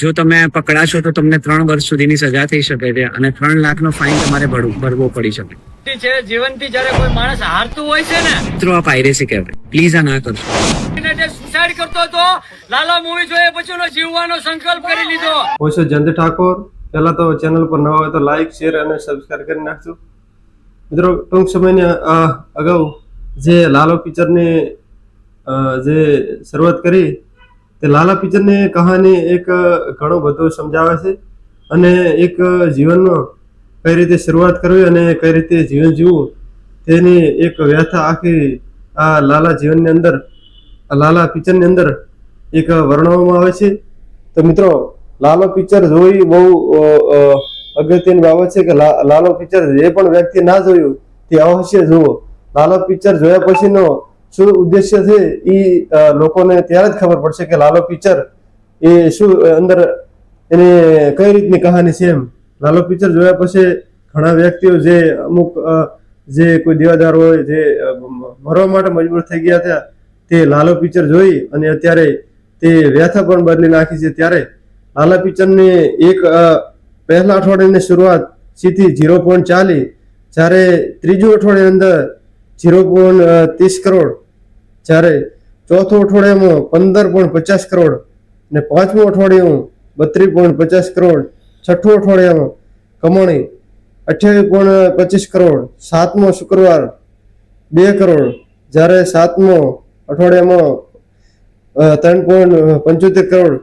જો તમે પકડાશો તો તમને ત્રણ વર્ષ સુધીની સજા થઈ શકે છે અને ત્રણ લાખનો ફાઇન તમારે ભરવું- ભરવો પડી શકે. છે જીવનથી જ્યારે કોઈ માણસ હારતું હોય છે ને મિત્રો આ પાયરેસી કહેવાય. પ્લીઝ આ ના કરશો. સુસાઇડ કરતો હતો લાલા મૂવી જોઈએ પછી જીવવાનો સંકલ્પ કરી લીધો. હું છું જયંત ઠાકોર? પહેલા તો ચેનલ પર નવા હોય તો લાઈક શેર અને સબસ્ક્રાઇબ કરી નાખજો. મિત્રો ટૂંક સમયની અગાઉ જે લાલો પિક્ચરની જે શરૂઆત કરી તે લાલા પિક્ચરની કહાની એક ઘણો બધું સમજાવે છે અને એક જીવનનો કઈ રીતે શરૂઆત કરવી અને કઈ રીતે જીવન જીવવું તેની એક વ્યથા આખી આ લાલા જીવનની અંદર લાલા પિક્ચરની અંદર એક વર્ણવવામાં આવે છે. તો મિત્રો, લાલો પિક્ચર જોઈ બહુ અગત્યની બાબત છે કે લાલો પિક્ચર જે પણ વ્યક્તિ ના જોયું તે અવશ્ય જુઓ. લાલો પિક્ચર જોયા પછીનો શું ઉદ્દેશ્ય છે એ લોકોને ત્યારે જ ખબર પડશે કે લાલો પિક્ચર એ શું અંદર એને કઈ રીતની કહાની છે એમ. લાલો પિક્ચર જોયા પછી ઘણા વ્યક્તિઓ જે અમુક જે કોઈ દેવાદાર હોય, જે મરવા માટે મજબૂર થઈ ગયા હતા, તે લાલો પિક્ચર જોઈ અને અત્યારે તે વ્યથા પણ બદલી નાખી છે ત્યારે. લાલા પિક્ચરની એક પહેલા અઠવાડિયાની શરૂઆત સીધી ઝીરો પોઈન્ટ ચાલી, જ્યારે ત્રીજું અઠવાડિયાની અંદર ઝીરો પોઈન્ટ ત્રીસ કરોડ, જ્યારે ચોથું અઠવાડિયામાં પંદર પોઈન્ટ પચાસ કરોડ અને પાંચમું અઠવાડિયું બત્રીસ પોઈન્ટ પચાસ કરોડ, છઠ્ઠું અઠવાડિયામાં કમાણી અઠ્યાવીસ પોઈન્ટ પચીસ કરોડ, સાતમો શુક્રવાર બે કરોડ, જ્યારે સાતમો અઠવાડિયામાં ત્રણ પોઈન્ટ પંચોતેર કરોડ.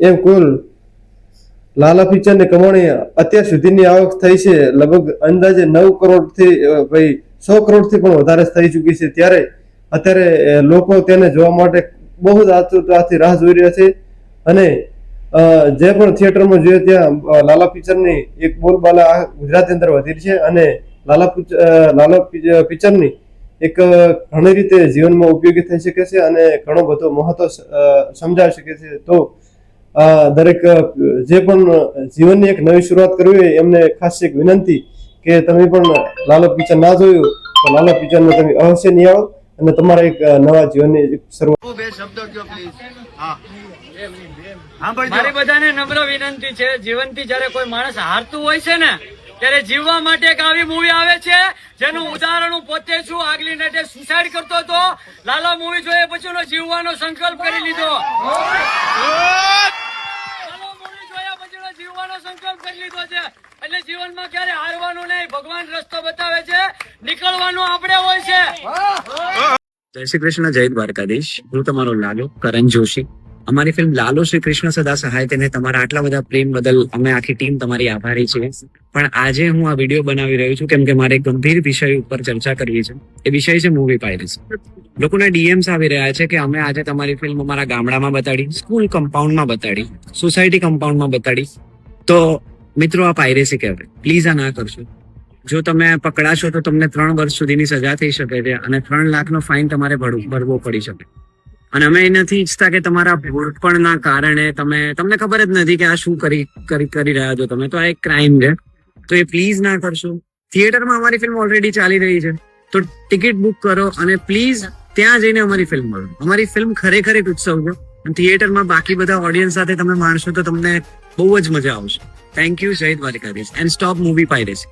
એમ કુલ લાલા પિક્ચરની કમાણી અત્યાર સુધીની આવક થઈ છે લગભગ અંદાજે નવ કરોડથી ભાઈ સો કરોડથી પણ વધારે થઈ ચૂકી છે. ત્યારે અત્યારે લોકો તેને જોવા માટે બહુ જ આતુરતાથી રાહ જોઈ રહ્યા છે. અને જે પણ થિયેટરમાં જોઈએ ત્યાં લાલા પિક્ચરની એક બોલબાલા આ ગુજરાતની અંદર વધી છે અને લાલા લાલા પિક્ચરની એક ઘણી રીતે જીવનમાં ઉપયોગી થઈ શકે છે અને ઘણો બધો મહત્વ સમજાવી શકે છે. તો દરેક જે પણ જીવનની એક નવી શરૂઆત કરવી એમને ખાસ એક વિનંતી કે તમે પણ લાલો પિક્ચર ના જોયું તો લાલો પિક્ચરને તમે અવશ્ય નિહાળો અને તમારા એક નવા જીવનની શરૂઆત બે શબ્દો કયો પ્લીઝ હા. મારી બધાને નમ્ર વિનંતી છે. જીવનથી જ્યારે કોઈ માણસ હારતું હોય છે ને ત્યારે જીવવા માટે એક આવી મૂવી આવે છે જેનું ઉદાહરણ હું પોતે છું. આગલી નાટે સુસાઇડ કરતો હતો. લાલા મૂવી જોઈએ પછી જીવવાનો સંકલ્પ કરી લીધો. લાલા મૂવી જોયા પછી જીવવાનો સંકલ્પ કરી લીધો છે. એટલે જીવનમાં ક્યારે હારવાનું નહીં, ભગવાન રસ્તો બતાવે છે, નીકળવાનું આપણે હોય છે. જય શ્રી કૃષ્ણ, જય દ્વારકાધીશ. હું તમારો લાલો, કરણ જોશી. અમારી ફિલ્મ લાલો શ્રી કૃષ્ણ સદા સહાય તેને તમારા આટલા બધા પ્રેમ બદલ અમે આખી ટીમ તમારી આભારી છીએ. પણ આજે હું આ વીડિયો બનાવી રહ્યો છું, કેમ કે મારે ગંભીર વિષય ઉપર ચર્ચા કરવી છે. એ વિષય છે મૂવી પાયરેસી લોકોના ડીએમ્સ આવી રહ્યા છે કે અમે આજે તમારી ફિલ્મ અમારા ગામડામાં બતાડી સ્કૂલ કમ્પાઉન્ડમાં બતાડી સોસાયટી કમ્પાઉન્ડમાં બતાડી. તો મિત્રો આ પાયરેસી કહેવાય પ્લીઝ આ ના કરશો. જો તમે પકડાશો તો તમને ત્રણ વર્ષ સુધીની સજા થઈ શકે છે અને ત્રણ લાખનો ફાઇન તમારે ભરવું- પડી શકે. અને અમે એ નથી ઈચ્છતા કે તમારા ભૂલપણના કારણે તમે, તમને ખબર જ નથી કે આ શું કરી કરી રહ્યા છો તમે. તો આ એક ક્રાઇમ છે. તો એ પ્લીઝ ના કરશો. થિયેટરમાં અમારી ફિલ્મ ઓલરેડી ચાલી રહી છે. તો ટિકિટ બુક કરો અને પ્લીઝ ત્યાં જઈને અમારી ફિલ્મ મળો અમારી ફિલ્મ ખરેખર એક ઉત્સવ છે. થિયેટરમાં બાકી બધા ઓડિયન્સ સાથે તમે માણશો તો તમને બહુ જ મજા આવશે. Thank you Jay Dwarikadhish and stop movie piracy